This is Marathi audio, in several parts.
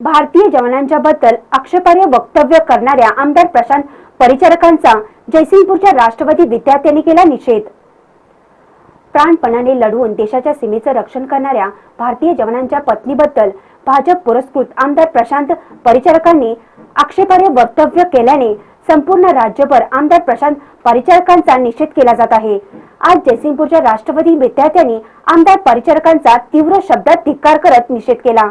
भारतीय जवानांच्या बद्दल आक्षेपार्ह वक्तव्य करणाऱ्या आमदार प्रशांत परिचारकांचा जयसिंगपूरच्या राष्ट्रवादी विद्यार्थ्यांनी केला निषेध. प्राणपणाने लढवून देशाच्या सीमेचं रक्षण करणाऱ्या भारतीय जवानांच्या पत्नीबद्दल भाजप पुरस्कृत आमदार प्रशांत परिचारकांनी आक्षेपार्ह वक्तव्य केल्याने संपूर्ण राज्यभर आमदार प्रशांत परिचारकांचा निषेध केला जात आहे. आज जयसिंगपूरच्या राष्ट्रवादी विद्यार्थ्यांनी आमदार परिचारकांचा तीव्र शब्दात धिक्कार करत निषेध केला.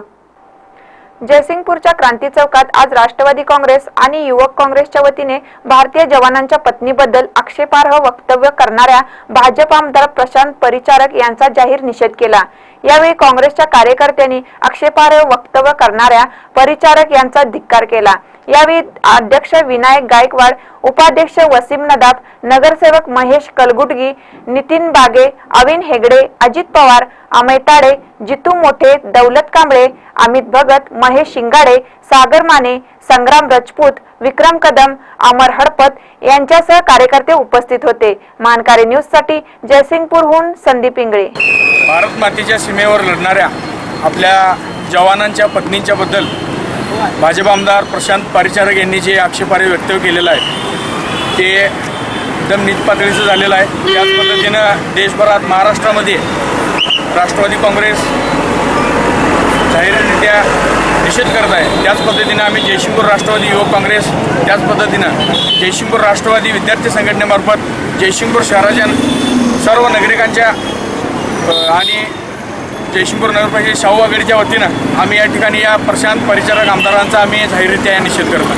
जयसिंगपूरच्या क्रांती चौकात आज राष्ट्रवादी काँग्रेस आणि युवक काँग्रेसच्या वतीने भारतीय जवानांच्या पत्नीबद्दल आक्षेपार्ह वक्तव्य करणाऱ्या भाजप आमदार प्रशांत परिचारक यांचा जाहीर निषेध केला. यावेळी काँग्रेसच्या कार्यकर्त्यांनी आक्षेपार्ह वक्तव्य करणाऱ्या परिचारक यांचा धिक्कार केला. यावेळी अध्यक्ष विनायक गायकवाड उपाध्यक्ष वसीम नदाब नगरसेवक महेश कलगुटगी नितीन बागे अविन हेगडे अजित पवार अमय ताडे जितू मोठे दौलत कांबळे अमित भगत महेश शिंगाडे सागर माने संग्राम राजपूत विक्रम कदम अमर हडपत यांच्यासह कार्यकर्ते उपस्थित होते. मानकारी न्यूजसाठी जयसिंगपूरहून संदीप इंगळे. भारत मातेच्या सीमेवर लढणाऱ्या आपल्या जवानांच्या पत्नींच्या बद्दल भाजप आमदार प्रशांत पारिचारक यांनी जे आक्षेपार्ह वक्तव्य केलेलं आहे ते एकदम नीच पातळीचं झालेलं आहे. त्याच पद्धतीनं देशभरात महाराष्ट्रामध्ये राष्ट्रवादी काँग्रेस जाहीररित्या निषेध करत आहे. त्याच पद्धतीनं आम्ही जयशिंगपूर राष्ट्रवादी युवक काँग्रेस त्याच पद्धतीनं जयशिंगपूर राष्ट्रवादी विद्यार्थी संघटनेमार्फत जयशिंगपूर शहराच्या सर्व नागरिकांच्या आणि जयशिंगपूर नगरपालिकेच्या शाहू आघाडीच्या वतीनं आम्ही या ठिकाणी या प्रशांत परिचारक आमदारांचा आम्ही जाहीररित्या निषेध करतो.